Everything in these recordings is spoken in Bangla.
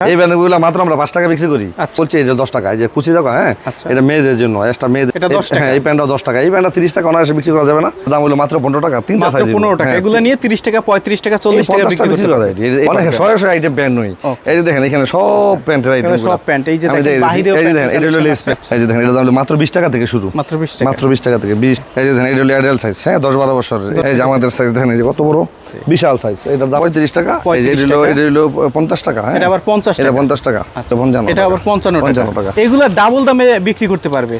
এই ব্যানারগুলো মাত্র আমরা পাঁচ টাকা বিক্রি করি আচ্ছা। বলছি এই যে দশ টাকা এই যে কুচি দেখো হ্যাঁ আচ্ছা। এটা মেয়েদের জন্য একটা মেয়েদের এটা 10 টাকা? হ্যাঁ এই প্যান্টটা দশ টাকা এই প্যান্টটা তিরিশ টাকা অনায়াসে বিক্রি করা যাবে না দাম হলো মাত্র পনেরো টাকা তিনটা মাত্র সাইজ পনেরো টাকা এগুলো নিয়ে তিরিশ টাকা পঁয়ত্রিশ টাকা চল্লিশ টাকা বিক্রি করা যায় অনেক শয়ে শয়ে আইটেম প্যান্ট নই এই যে দেখেন এখানে সব প্যান্টের আইটেম সব প্যান্ট, এই যে দেখেন, এটা হলো লেস। এই যে দেখেন এটা দাম হলো মাত্র বিশ টাকা থেকে শুরু মাত্র বিশ টাকা মাত্র বিশ টাকা থেকে বিশ এই যে দেখেন এটা হলো অ্যাডাল্ট সাইজ হ্যাঁ দশ বারো বছর এই যে আমাদের সাইজ দেখেন এই যে কত বড় বিশাল সাইজ এটার দাম পঁয়ত্রিশ টাকা এই যে 35 এটা হলো এটা হলো পঞ্চাশ টাকা হ্যাঁ এটা আবার 50 এটা। পঞ্চাশ টাকা। আচ্ছা। পঞ্চান্ন এটা আবার পঞ্চান্ন টাকা। এগুলো ডাবল দামে বিক্রি করতে পারবে।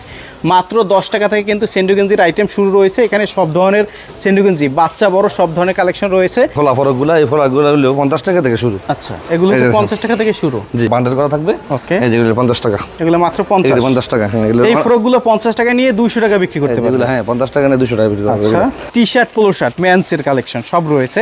মাত্র দশ টাকা থেকে কিন্তু সেন্ডুগেঞ্জির আইটেম শুরু রয়েছে। এখানে সব ধরনের সেন্ডুগেঞ্জি বাচ্চা বড় সব ধরনের কালেকশন রয়েছে। ফোলা ফরকগুলো এই ফোলাগুলো হলো পঞ্চাশ টাকা থেকে শুরু। আচ্ছা এগুলো। পঞ্চাশ টাকা থেকে শুরু। জি বান্ডেল করা থাকবে। যেগুলো পঞ্চাশ টাকা। এগুলো মাত্র পঞ্চাশ। পঞ্চাশ টাকা হ্যাঁ এগুলো এই ফ্রকগুলো পঞ্চাশ টাকা নিয়ে দুইশো টাকা বিক্রি করতে পারবে হ্যাঁ পঞ্চাশ টাকা নিয়ে দুশো টাকা বিক্রি করা হবে আচ্ছা টি শার্ট পোলো শার্ট ম্যানসের কালেকশন সব রয়েছে।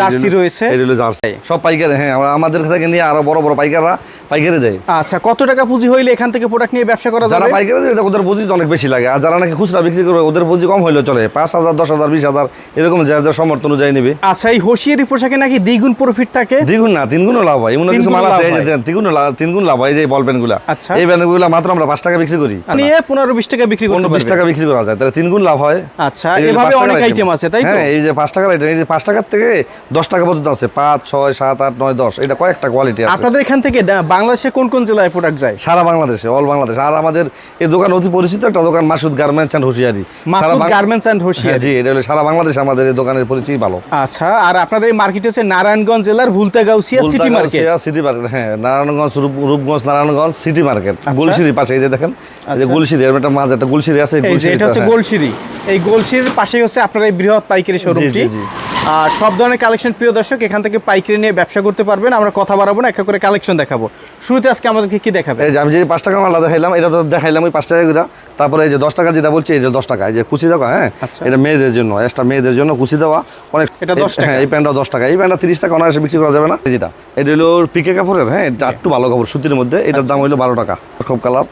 জার্সি রয়েছে। এই যেগুলো জার্সি সব পাইকারি হ্যাঁ আমরা আমাদের থেকে নিয়ে আরও বড় বড় পাইকাররা পাইকারি দেয়। আচ্ছা কত টাকা পুঁজি হইলে এখান থেকে প্রোডাক্ট নিয়ে ব্যবসা করা যাবে? যারা পাইকারি দেয় ওদের পুঁজি অনেক বেশি লাগে। আর যারা নাকি খুচরা বিক্রি করবে ওদের পুঁজি কম হইলেও চলে। পাঁচ হাজার দশ হাজার বিশ হাজার এরকম যার যার সমর্থ অনুযায়ী নেবে। আচ্ছা এই হোশিয়ারি পোশাকে নাকি দ্বিগুণ প্রফিট থাকে? দ্বিগুণ না তিন গুণও লাভ হয়। এমন কিছু মাল আছে লাভ এই যে হয়। তিন লাভ হয় যে বল পেনগুলা আচ্ছা। এই পেনগুলা মাত্র আমরা পাঁচ টাকা বিক্রি করি। নিয়ে পনেরো বিশ টাকা বিক্রি করতে বিশ টাকা বিক্রি করা যায়। তাহলে তিন গুণ লাভ হয়। আচ্ছা এভাবে অনেক আইটেম আছে তাই তো? হ্যাঁ এই যে পাঁচ টাকার আইটেম এই যে পাঁচ টাকার থেকে দশ টাকা পর্যন্ত আছে। পাঁচ ছয় সাত আট নয় দশ এটা কয়েকটা কোয়ালিটি আছে। আপনাদের এখান থেকে বাংলাদেশে কোন কোন জেলায় প্রোডাক্ট যায়? সারা বাংলাদেশে অল বাংলাদেশ। আর আমাদের এই দোকান অতি পরিচিত একটা দোকান Masud garments and hosiery. Masud garments and হ্যাঁ, হোশিয়ারি জি এটা হলো সারা বাংলাদেশে আমাদের এই দোকানের পরিচয় ভালো। আচ্ছা আর আপনাদের এই মার্কেট হচ্ছে নারায়ণগঞ্জ জেলার Bhulta Gausia city market city market হ্যাঁ নারায়ণগঞ্জ রূপগঞ্জ নারায়ণগঞ্জ সিটি মার্কেট আচ্ছা। গুলশিরি পাশে এই যে দেখেন এই যে গুলশিরি এর একটা মাঝে একটা গুলশিরি আছে এই যে এটা হচ্ছে হ্যাঁ। গোলশিরি। এই গোলশিরির পাশেই হচ্ছে আপনার এই বৃহৎ পাইকারি শোরুমটি। জি, জি। আর সব ধরনের কালেকশন প্রিয় দর্শক এখান থেকে পাইকারি নিয়ে ব্যবসা করতে পারবেন। আমরা কথা বাড়াবো না একটা করে কালেকশন দেখাবো। শুরুতে আজকে আমাদেরকে কি দেখাবে এই যে আমি যে পাঁচ টাকা মালটা দেখাইলাম এটা তো দেখাইলাম ওই পাঁচ টাকা তারপরে এই যে দশ টাকা যেটা বলছি এই যে দশ টাকা এই যে কুচি দেওয়া হ্যাঁ? আচ্ছা। এটা মেয়েদের জন্য একটা মেয়েদের জন্য কুচি দেওয়া। অনেক এটা 10 টাকা? হ্যাঁ এই প্যান্টটা দশ টাকা। এই প্যান্টটা তিরিশ টাকা অনায়াসে বিক্রি করা যাবে না? যেটা এটা হলো পিকে কাপড়ের হ্যাঁ? এটা একটু ভালো কাপড় সুতির মধ্যে। এটার দাম হলো বারো টাকা। খুব কালার।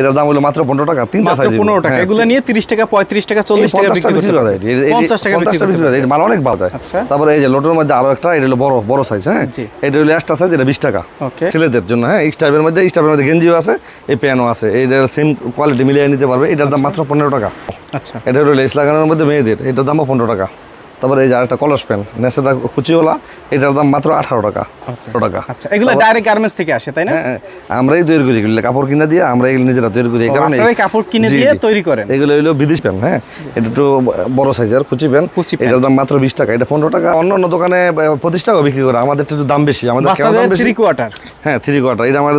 এটার দাম হলো মাত্র পনেরো টাকা তিনটা সাইজ পনেরো টাকা। এগুলো নিয়ে তিরিশ টাকা পঁয়ত্রিশ টাকা চল্লিশ টাকা বিক্রি করা যায় পঞ্চাশ টাকা বিক্রি করা যায় এটা মাল অনেক ভালো যায় আচ্ছা। তারপরে এই যে লোটোর মধ্যে আরও একটা এটা হলো বড় বড় সাইজ হ্যাঁ? এটা হলো এক্সট্রা সাইজ এটা বিশ টাকা। ছেলেদের জন্য হ্যাঁ? স্টাইপের মধ্যে স্টাইপের মধ্যে গেঞ্জিও আছে এই প্যানও আছে। এইটার সেম কোয়ালিটি মিলিয়ে নিতে পারবে। এটার দাম মাত্র পনেরো টাকা। আচ্ছা। এটা হলো লেস লাগানোর মধ্যে মেয়েদের এটার দামও পনেরো টাকা। তারপরে এই যে আরেকটা কলস প্যান নেসেদা কুচিওলা এটার দাম মাত্র আঠারো টাকা। আঠারো টাকা। আচ্ছা এগুলো ডাইরেক্ট গার্মেন্টস থেকে আসে তাই না? হ্যাঁ, হ্যাঁ, আমরাই তৈরি করি এগুলো কাপড় কিনে দিয়ে আমরা এগুলো নিজেরা তৈরি করি এই কারণে কাপড় কিনে দিয়ে তৈরি করেন? এগুলো হলো বিদেশ প্যান হ্যাঁ। এটা একটু বড় সাইজের কুচি প্যান কুচি প্যান। এটার দাম মাত্র বিশ টাকা এটা পনেরো টাকা। অন্য অন্য দোকানে পঁচিশ টাকা বিক্রি করে আমাদের একটু দাম বেশি আমাদের দাম বেশি? থ্রি কোয়ার্টার হ্যাঁ থ্রি কোয়ার্টার এটা আমার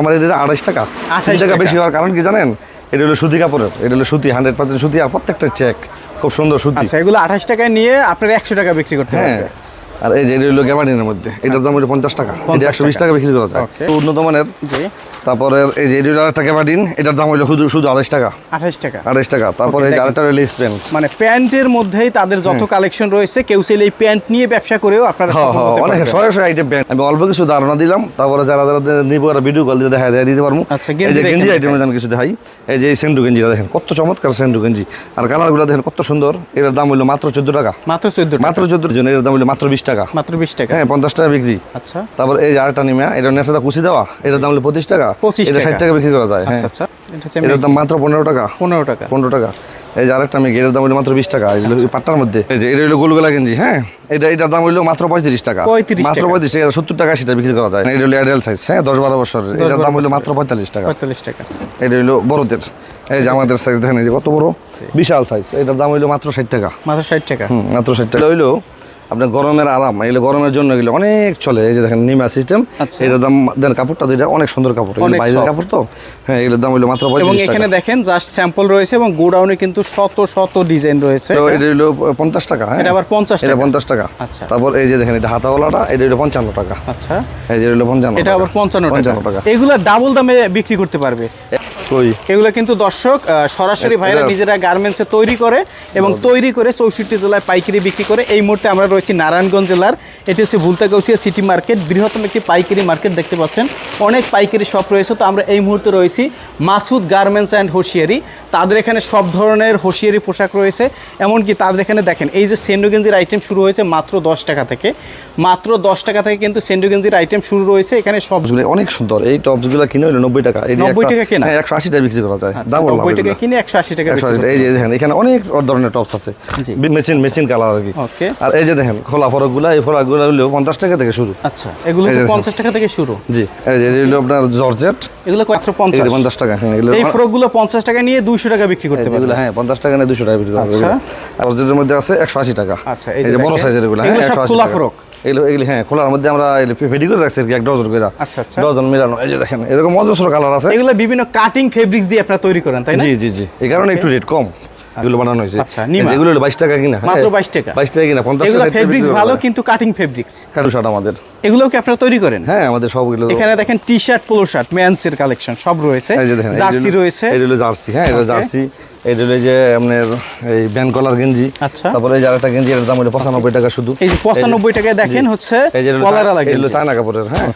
আমার এটা আড়াইশ টাকা। 28 আঠাশ টাকা টাকা। বেশি হওয়ার কারণ কি জানেন? এটা হলো সুতি কাপড়ের এটা হলো সুতি হান্ড্রেড পার্সেন্ট সুতি আর প্রত্যেকটা চেক খুব সুন্দর সুতি। আচ্ছা এগুলো আঠাশ টাকায় নিয়ে আপনারা একশো টাকা বিক্রি করতে হ্যাঁ আর এই যে এটা হলো গ্যাবার্ডিনের মধ্যে। এটার দাম হলো পঞ্চাশ টাকা। এটা একশো বিশ টাকা। বিক্রি করা যায়। উন্নত মানের। তারপরে এই যে এটা একটা গ্যাবার্ডিন এটার দাম হলো শুধু শুধু আড়াইশ টাকা। আঠাশ টাকা। আড়াইশ টাকা। তারপরে এই আরেকটা হলো পেন মানে প্যান্টের মধ্যেই তাদের যত কালেকশন রয়েছে কেউ চাইলে এই প্যান্ট নিয়ে ব্যবসা করেও আপনারা হ্যাঁ হ্যাঁ অনেক। শয়ে শয়ে আইটেম পেন আমি অল্প কিছু ধারণা দিলাম। তারপরে যারা যারা নিবো ওরা ভিডিও কল দিয়ে দেখা দেয় দিতে পারব। আচ্ছা, এই যে গেঞ্জি আইটেমের আমি কিছু দেখাই। এই যে এই সেন্ডু গেঞ্জিটা দেখেন কত চমৎকার সেন্ডু গেঞ্জি। আর কালারগুলো দেখেন কত সুন্দর। এটার দাম হলো মাত্র চোদ্দ টাকা। মাত্র চোদ্দ মাত্র চোদ্দ জন এটার দাম হলো মাত্র বিশ টাকা। মাত্র বিশ টাকা? হ্যাঁ পঞ্চাশ টাকা বিক্রি। আচ্ছা। তারপর এই আরেকটা নিমা এটা নেশাটা কুচি দেওয়া এটার দাম হলো পঁচিশ টাকা। 25 এটা ষাট টাকা। বিক্রি করা যায় হ্যাঁ। আচ্ছা। আচ্ছা এটার দাম মাত্র পনেরো টাকা। পনেরো টাকা। পনেরো টাকা। এই যে আরেকটা আমি এটার দাম হলো মাত্র বিশ টাকা আচ্ছা। পাট্টার মধ্যে। এই যে এটা হলো গোলগোলা গেঞ্জি হ্যাঁ। এটা এটার দাম হলো মাত্র পঁয়ত্রিশ টাকা। 35 মাত্র টাকা। পঁয়ত্রিশ টাকা সত্তর টাকা সেটা বিক্রি করা যায়। এটা হলো অ্যাডাল সাইজ হ্যাঁ দশ বারো বছর এটার দাম হলো মাত্র পঁয়তাল্লিশ টাকা। পঁয়তাল্লিশ টাকা। এটা হলো বড়দের। এই যে আমাদের সাইজ দেখেন এই যে কত বড়? বিশাল সাইজ এটার দাম হলো মাত্র ষাট টাকা। মাত্র ষাট টাকা। হুম মাত্র ষাট টাকা। হইল আপনার গরমের আরাম এগুলো গরমের জন্য এগুলো অনেক চলে। এই যে দেখেন নিমা সিস্টেম আচ্ছা। এটার দাম দেন কাপড়টা দুইটা অনেক সুন্দর কাপড়। এগুলো বাইরের কাপড় তো? হ্যাঁ এগুলোর দাম হলো মাত্র এখানে দেখেন জাস্ট স্যাম্পল রয়েছে এবং গোডাউনে কিন্তু শত শত ডিজাইন রয়েছে। তো এটা হলো পঞ্চাশ টাকা হ্যাঁ? এটা আবার 50 এটা পঞ্চাশ টাকা। আচ্ছা। তারপর এই যে দেখেন এটা হাতাওয়ালাটা এটা হলো পঞ্চান্ন টাকা। আচ্ছা। এই যে হলো পঞ্চান্ন এটা আবার পঞ্চান্ন পঞ্চান্ন টাকা। এগুলো ডাবল দামে বিক্রি করতে পারবে। কই? এগুলো কিন্তু দর্শক সরাসরি ভাইরা নিজেরা গার্মেন্টসে তৈরি করে এবং তৈরি করে চৌষট্টি জেলায় পাইকারি বিক্রি করে। এই মুহূর্তে আমরা রয়েছি নারায়ণগঞ্জ জেলার এটি হচ্ছে ভুলতাগৌসিয়া সিটি মার্কেট বৃহত্তম একটি পাইকারি মার্কেট দেখতে পাচ্ছেন। অনেক পাইকারি শপ রয়েছে তো আমরা এই মুহূর্তে রয়েছি মাসুদ গার্মেন্টস অ্যান্ড হোশিয়ারি তাদের এখানে সব ধরনের হোশিয়ারি পোশাক রয়েছে। এমনকি তাদের এখানে দেখেন এই যে সেন্ডো গেঞ্জির আইটেম শুরু হয়েছে মাত্র দশ টাকা থেকে। মাত্র দশ টাকা থেকে কিন্তু সেন্ডো গেঞ্জির আইটেম শুরু রয়েছে এখানে সব অনেক সুন্দর। এই টপসগুলো কিনে হলো নব্বই টাকা। 90 টাকা কেনা? হ্যাঁ একশো আশি টাকা বিক্রি করা যায়। আচ্ছা, নব্বই টাকা কিনে একশো আশি টাকা। এই যে দেখেন এখানে অনেক ধরনের টপস আছে। জি। মেচিন মেচিন কালার আর কি। ওকে। আর এই যে দেখেন খোলা ফরকগুলো এই ফরকগুলো হলো পঞ্চাশ টাকা থেকে শুরু। আচ্ছা এগুলো পঞ্চাশ টাকা থেকে শুরু। জি এই যে হলো আপনার জর্জেট। এগুলো মাত্র পঞ্চাশ। টাকা এই ফ্রকগুলো পঞ্চাশ টাকা নিয়ে দুইশো টাকা বিক্রি করতে হ্যাঁ পঞ্চাশ টাকা নিয়ে দুশো টাকা বিক্রি করতে আচ্ছা। আর মধ্যে আছে একশো আশি টাকা আচ্ছা, এই যে বড় সাইজের এগুলো হ্যাঁ 180 খোলা। ফ্রক। এগুলো এগুলি হ্যাঁ খোলার মধ্যে আমরা ফেডি করে রাখছি এক ডজন করে আচ্ছা, আচ্ছা। ডজন মিলানো এই যে দেখেন এরকম অজস্র কালার আছে এগুলো বিভিন্ন কাটিং ফেব্রিক্স দিয়ে আপনারা তৈরি করেন তাই না জি জি জি এই কারণে একটু রেট কম এগুলো বানানো হয়েছে। আচ্ছা, এগুলো বাইশ টাকা কিনা মাত্র 22 টাকা। বাইশ টাকা কিনা পঞ্চাশ এগুলো টাকা ফেব্রিক্স ভালো কিন্তু কাটিং ফেব্রিক্স কাটু শার্ট আমাদের। এগুলোও কি আপনারা তৈরি করেন? হ্যাঁ আমাদের সবগুলো এখানে দেখেন টি শার্ট পোলো শার্ট মেন্সের কালেকশন সব রয়েছে। জার্সি রয়েছে। এগুলো জার্সি হ্যাঁ এটা জার্সি হলো যে আপনার এই ব্যান কলার গেঞ্জি আচ্ছা। তারপরে এই আরেকটা গেঞ্জি এর দাম হলো পঁচানব্বই টাকা শুধু এই যে পঁচানব্বই টাকায় দেখেন হচ্ছে এই যে এগুলো চায়না কাপড়ের হ্যাঁ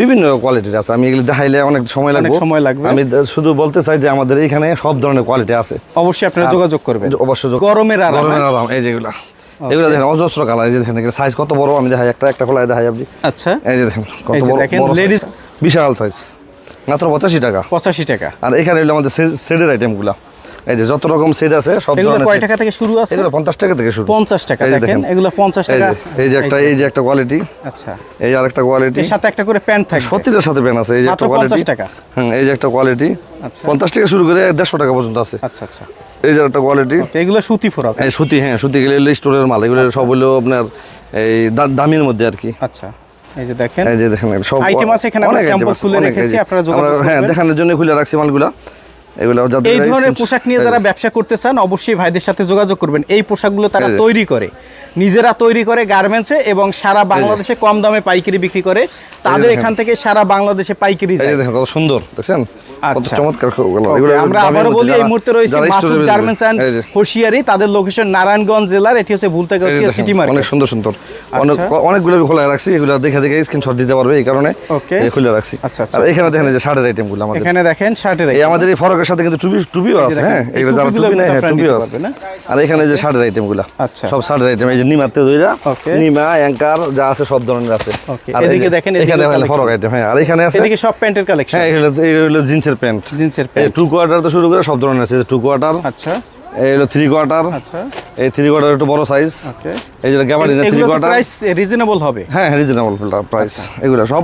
বিভিন্ন কোয়ালিটির আছে আমি এগুলো দেখাইলে অনেক সময় লাগবে সময় লাগবে। আমি শুধু বলতে চাই যে আমাদের এখানে সব ধরনের কোয়ালিটি আছে অবশ্যই আপনারা যোগাযোগ করবেন অবশ্যই গরমের আরাম, গরমের হ্যাঁ? আরাম এই যেগুলো এগুলো দেখেন অজস্র কালার এই যে দেখেন সাইজ কত বড় আমি দেখাই একটা একটা খোলা দেখাই আপনি আচ্ছা এই যে দেখেন কত বড়। বিশাল সাইজ মাত্র পঁচাশি টাকা পঁচাশি টাকা আর এখানে হলো আমাদের সেটের আইটেমগুলো এই যে যত রকম সেট আছে সব ধরনের কয় টাকা থেকে শুরু আছে? এগুলো পঞ্চাশ টাকা থেকে শুরু। পঞ্চাশ টাকা এই যে দেখেন এগুলো পঞ্চাশ এই টাকা। এই যে একটা এই যে একটা কোয়ালিটি আচ্ছা। এই আরেকটা কোয়ালিটি এর সাথে একটা করে প্যান্ট থাকবে। প্রতিটার সাথে পেন আছে এই যে একটা মাত্র 50 কোয়ালিটি টাকা। হ্যাঁ এই যে একটা কোয়ালিটি আচ্ছা। পঞ্চাশ টাকা শুরু করে দেড়শো টাকা পর্যন্ত আছে। আচ্ছা আচ্ছা। এই যে একটা কোয়ালিটি এগুলো সুতি ফ্রক এই সুতি হ্যাঁ সুতি গেলে স্টোরের মাল এগুলো সব হলো আপনার এই দামের মধ্যে আর কি। আচ্ছা এই যে দেখেন। এই যে দেখেন সব Item আছে এখানে, আমরা আছে, খুলে রেখেছি, আপনারা যোগাযোগ হ্যাঁ দেখানোর জন্য খুলে রাখছি মালগুলা। এগুলো এই ধরনের পোশাক নিয়ে যারা ব্যবসা করতে চান অবশ্যই ভাইদের সাথে যোগাযোগ করবেন। এই পোশাকগুলো তারা তৈরি করে। নিজেরা তৈরি করে গার্মেন্টসে এবং সারা বাংলাদেশে কম দামে পাইকারি বিক্রি করে। তাদের এখান থেকে সারা বাংলাদেশে পাইকারি যায়। দেখেন কত সুন্দর দেখছেন? আচ্ছা। চমৎকার খুব ভালো। Okay, এগুলো আমরা আবারও বলি এই মুহূর্তে রয়েছে মাসুদ store এ বেচবে। গার্মেন্টস অ্যান্ড হোশিয়ারি তাদের লোকেশন নারায়ণগঞ্জ জেলার এটি হচ্ছে ভুলতে এই যে গেছি অনেক সুন্দর সুন্দর। অনেক অনেকগুলো খোলা রাখছি এগুলো দেখে দেখে স্ক্রিনশট দিতে পারবে এই কারণে Okay. খুলে রাখছি। আচ্ছা, আচ্ছা। আর এখানে দেখেন যে শার্টের আইটেমগুলো আমাদের। এখানে দেখেন শার্টের এই আমাদের এই ফরকের সাথে কিন্তু টুপি টুপিও আছে হ্যাঁ? এগুলো যারা টুপি নেয় হ্যাঁ টুপিও আছে। আর এখানে যে শার্টের আইটেমগুলো আচ্ছা। সব শার্টের আইটেম এই যে নিমাতে দুইটা নিমা অ্যাঙ্কার যা আছে সব ধরনের আছে। আর এদিকে দেখেন, এখানে ফরক আইটেম হ্যাঁ। আর এখানে আছে এদিকে সব প্যান্টের কালেকশন হ্যাঁ এগুলো হলো জিন্সের প্যান্ট। জিন্সের প্যান্ট। টু কোয়ার্টার তো শুরু করে সব ধরনের আছে টু কোয়ার্টার আচ্ছা। এই হলো থ্রি কোয়ার্টার আচ্ছা। এই থ্রি কোয়ার্টার একটু বড় সাইজ ওকে। এই যে গ্যাবার্ডিনের থ্রি কোয়ার্টার প্রাইস রিজনেবল হবে। হ্যাঁ রিজনেবল প্রাইস এগুলো সব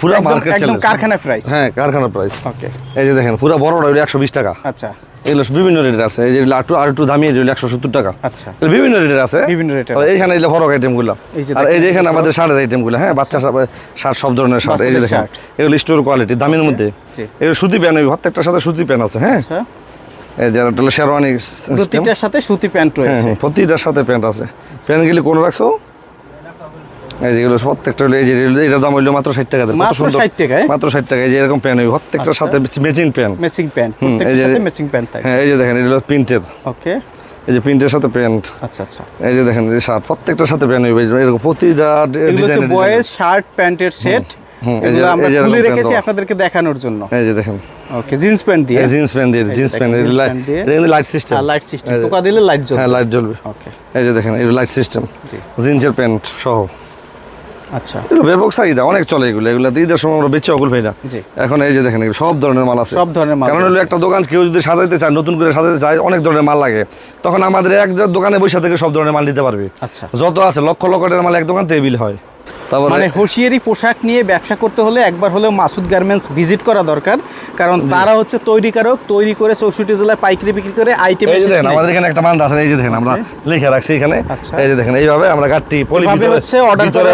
পুরো মার্কেট একদম চ্যালেঞ্জ কারখানা প্রাইস হ্যাঁ কারখানা প্রাইস ওকে। এই যে দেখেন পুরো বড়টা হলো একশো বিশ টাকা। আচ্ছা। এগুলো বিভিন্ন রেটের আছে। এই যে একটু আর একটু দামি এগুলো একশো সত্তর টাকা। আচ্ছা। বিভিন্ন রেটের আছে। বিভিন্ন তবে এইখানে এগুলো ফরক আইটেমগুলো আর এই যে এখানে আমাদের শার্টের আইটেমগুলো হ্যাঁ বাচ্চা শার্ট সব ধরনের শার্ট এই যে দেখেন। এগুলো স্টোর কোয়ালিটি দামের মধ্যে। জি। এগুলো সুতি প্যান প্রত্যেকটার সাথে সুতি প্যান আছে হ্যাঁ। আচ্ছা। এই যে একটা শেরওয়ানি প্রতিটার সাথে সুতি প্যান্ট হ্যাঁ রয়েছে। হ্যাঁ, প্রতিটার সাথে প্যান্ট আছে। প্যান্টগুলি কোন রাখছো? যেগুলো প্রত্যেকটা হলো এই যে এটার দাম মাত্র ষাট টাকা মাত্র সুন্দর। 60 টাকায়? মাত্র ষাট টাকা যে এরকম প্রত্যেকটার সাথে ম্যাচিং প্যান্ট ম্যাচিং প্যান্ট হুম, এই যে- ম্যাচিং হ্যাঁ এই যে দেখেন প্রিন্টের ওকে এই যে প্রিন্টের সাথে প্যান্ট আচ্ছা আচ্ছা এই যে দেখেন এই শার্ট প্রত্যেকটার সাথে প্যান্ট এরকম প্রতিটা ডিজাইনের বয়েজ শার্ট প্যান্টের সেট আমরা খুলে রেখেছি আপনাদেরকে দেখানোর জন্য এই যে দেখেন ওকে জিন্স প্যান্ট দিয়ে জিন্স প্যান্ট দিয়ে jeans pant light system light system টোকা দিলে লাইট জ্বলবে হ্যাঁ লাইট জ্বলবে ওকে এই যে দেখেন লাইট সিস্টেম জিন্সের প্যান্ট সহ আচ্ছা। এগুলো ব্যাপক চাহিদা অনেক চলে এগুলো। এগুলো ঈদের সময় আমরা বেচে অকুল পাই না। এখন এই যে দেখেন সব ধরনের মাল আছে। সব ধরনের মাল কারণ হলো একটা দোকান কেউ যদি সাজাইতে চায় নতুন করে সাজাইতে চায় অনেক ধরনের মাল লাগে। তখন আমাদের এক দোকানে বৈশা থেকে সব ধরনের মাল নিতে পারবে। আচ্ছা। যত আছে লক্ষ লক্ষ টাকার মাল এক দোকান থেকে বিল হয়। তারপরে মানে হুঁশিয়ারি পোশাক নিয়ে ব্যবসা করতে হলে একবার হলেও মাসুদ গার্মেন্টস ভিজিট করা দরকার। কারণ তারা হচ্ছে তৈরি কারক তৈরি করে চৌষট্টি জেলায় পাইকারি বিক্রি করে আইটেম এই যে দেখেন আমাদের এখানে একটা বান্ধ আছে এই যে দেখেন আমরা লিখে রাখছি এখানে। আচ্ছা। এই যে দেখেন এইভাবে আমরা কাটটি পলি হচ্ছে অর্ডার করে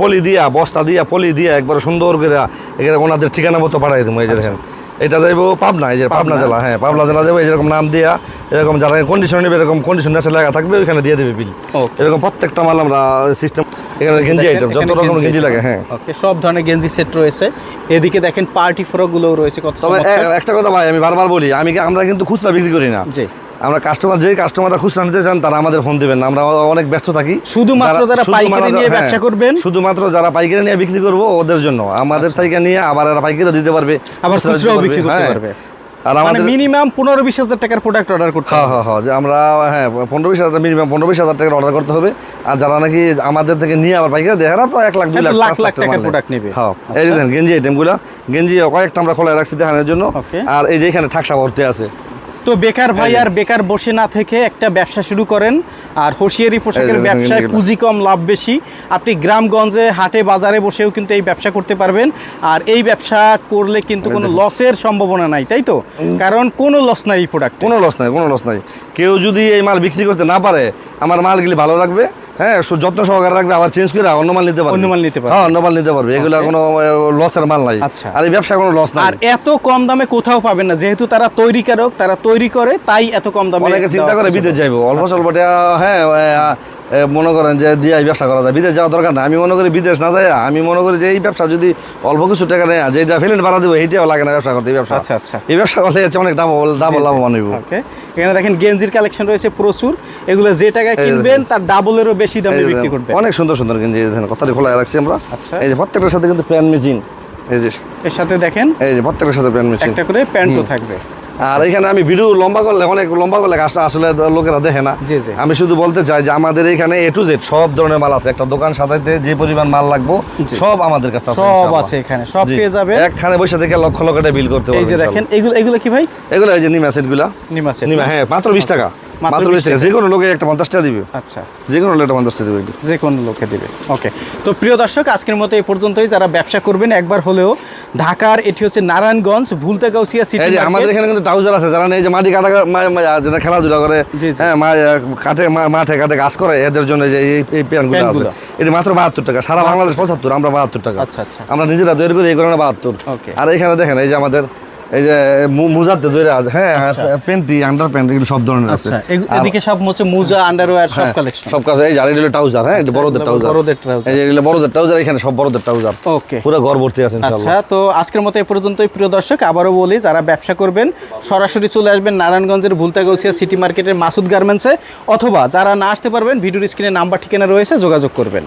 পলি দিয়া বস্তা দিয়া পলি দিয়া একবার সুন্দর করে এখানে ওনাদের ঠিকানা মতো পাঠাই দেবো এই যে দেখেন। এটা যাইবো পাবনা এই যে পাবনা। জেলা হ্যাঁ পাবনা জেলা যাব এরকম নাম দিয়া এরকম যারা কন্ডিশন নেবে এরকম কন্ডিশন আছে লাগা থাকবে ওইখানে দিয়ে দেবে বিল এরকম প্রত্যেকটা মাল আমরা সিস্টেম এখানে গেঞ্জি আইটেম যত রকম গেঞ্জি লাগে হ্যাঁ। ওকে সব ধরনের গেঞ্জি সেট রয়েছে। এদিকে দেখেন পার্টি ফ্রক গুলোও রয়েছে কত তবে একটা কথা ভাই আমি বারবার বলি আমি আমরা কিন্তু খুচরা বিক্রি করি না। আমরা কাস্টমার যেই কাস্টমাররা খুচরা নিতে চান তারা আমাদের ফোন দিবেন আমরা অনেক ব্যস্ত থাকি। শুধুমাত্র যারা পাইকারি নিয়ে হ্যাঁ, ব্যবসা করবেন? শুধুমাত্র যারা পাইকারি নিয়ে বিক্রি করব ওদের জন্য। আমাদের থেকে নিয়ে আবার এরা পাইকারি দিতে পারবে আবার খুচরাও বিক্রি করতে হ্যাঁ। পারবে। আর মানে আমাদের মিনিমাম পনেরো বিশ হাজার টাকার প্রোডাক্ট অর্ডার করতে হ্যাঁ হ্যাঁ হ্যাঁ যে আমরা হ্যাঁ পনেরো বিশ হাজার মিনিমাম পনেরো বিশ হাজার টাকার অর্ডার করতে হবে। আর যারা নাকি আমাদের থেকে নিয়ে আবার পাইকারি দেয় এরা তো এক লাখ দুই হ্যাঁ, লাখ লাখ লাখ টাকার product নেবে। হ্যাঁ এই যে দেখেন গেঞ্জি আইটেমগুলো। গেঞ্জি কয়েকটা আমরা খোলা রাখছি দেখানোর জন্য। আর এই যে এখানে ঠাকসা ভর্তি আছে। তো বেকার ভাই আর বেকার বসে না থেকে একটা ব্যবসা শুরু করেন। আর হোশিয়ারি পোশাকের ব্যবসায় পুঁজি কম লাভ বেশি। আপনি গ্রামগঞ্জে হাটে বাজারে বসেও কিন্তু এই ব্যবসা করতে পারবেন। আর এই ব্যবসা করলে কিন্তু কোনো লসের সম্ভাবনা নাই তাই তো? কারণ কোনো লস নাই এই প্রোডাক্ট কোনো লস নাই কোনো লস নাই। কেউ যদি এই মাল বিক্রি করতে না পারে আমার মালগুলি ভালো লাগবে। হ্যাঁ যত্ন সহকারে রাখবে আবার চেঞ্জ করে অন্য মাল নিতে পারবে। অন্য মাল নিতে পারবে। হ্যাঁ অন্য মাল নিতে পারবে। এগুলো কোনো লসের মাল নাই। আচ্ছা। আর এই ব্যবসা কোনো লস নাই। আর এত কম দামে কোথাও পাবেন না। যেহেতু তারা তৈরিকারক তারা তৈরি করে তাই এত কম দামে অনেকে চিন্তা করে বিদেশ যাইবো। অল্প স্বল্প হ্যাঁ মনে করেন যে দিয়ে এই ব্যবসা করা যায়। বিদেশ যাওয়ার দরকার না। আমি মনে করি বিদেশ না যায় আমি মনে করি যে এই ব্যবসা যদি অল্প কিছু টাকা নেয় যেটা ফেলেন বাড়া দেবো এইটাও লাগে না ব্যবসা করতে এই ব্যবসা। আচ্ছা, আচ্ছা। এই ব্যবসা করলে হচ্ছে অনেক দাম ডাবল লাভবান হইব। এখানে দেখেন গেঞ্জির কালেকশন রয়েছে প্রচুর। এগুলো যে যে কিনবেন তার ডাবলেরও বেশি দামে বিক্রি করবেন। অনেক সুন্দর সুন্দর গেঞ্জি দেখেন কথাটি খোলা রাখছি আমরা। আচ্ছা। এই যে প্রত্যেকটার সাথে কিন্তু প্যান মেচিন এই যে। এর সাথে দেখেন। এই যে প্রত্যেকটার সাথে প্যান মেচিন একটা করে প্যান্টও থাকবে। আর এখানে আমি ভিডিও লম্বা করলে অনেক লম্বা করলে কাজটা আসলে লোকেরা দেখে না। আমি শুধু বলতে চাই যে আমাদের এখানে এ টু জেড সব ধরনের মাল আছে। একটা দোকান সাজাইতে যে পরিমাণ মাল লাগবো সব আমাদের কাছে আছে সব আছে এখানে, সব পেয়ে যাবেন। একখানে বসে থেকে লক্ষ লক্ষ টাকা বিল করতে পারবে এই যে দেখেন এগুলো এগুলো কি ভাই? এগুলো এই যে নিমা সেটগুলা নিমা set। নিমা হ্যাঁ মাত্র বিশ টাকা। মাত্র মাত্র 20 বিশ টাকা। যে কোনো লোকে একটা পঞ্চাশ টাকা দিবে। আচ্ছা। যে কোনো লোক একটা পঞ্চাশ টাকা দিবে। যে কোনো লোকে দিবে। ওকে তো প্রিয় দর্শক আজকের মতো এই পর্যন্তই। যারা ব্যবসা করবেন একবার হলেও ঢাকার এটি হচ্ছে নারায়ণগঞ্জ ভুলতাগাউসিয়া সিটি এই আমাদের এখানে কিন্তু ট্রাউজার আছে যারা এই যে মাটি কাটা যেটা খেলাধুলা করে। হ্যাঁ মা- কাঠে মাঠে কাটে গাছ করে এদের জন্য যে এই প্যান্টগুলো আছে। এটি মাত্র বাহাত্তর টাকা সারা বাংলাদেশ পঁচাত্তর আমরা বাহাত্তর টাকা। আচ্ছা, আচ্ছা। আমরা নিজেরা তৈরি করি এই কারণে বাহাত্তর। ওকে। আর এখানে দেখেন এই যে আমাদের এই যে তৈরি আছে। হ্যাঁ প্যান্টি আন্ডার প্যান্ট এগুলো সব ধরনের আছে। আচ্ছা এদিকে সব হচ্ছে মোজা আন্ডারওয়্যার সব হ্যাঁ, কালেকশন সব কাজ এই ট্রাউজার হ্যাঁ আচ্ছা, বড়দের ট্রাউজার বড়দের trouser। এই এগুলো বড়দের ট্রাউজার এখানে সব বড়দের ট্রাউজার ওকে পুরো ঘর ভর্তি আছে আচ্ছা তো আজকের মতো এই পর্যন্তই। প্রিয় দর্শক আবারও বলি যারা ব্যবসা করবেন সরাসরি চলে আসবেন নারায়ণগঞ্জের ভুলতাগৌসিয়া সিটি মার্কেটের মাসুদ গার্মেন্টসে অথবা যারা না আসতে পারবেন ভিডিওর স্ক্রিনে নাম্বার ঠিকানা রয়েছে যোগাযোগ করবেন।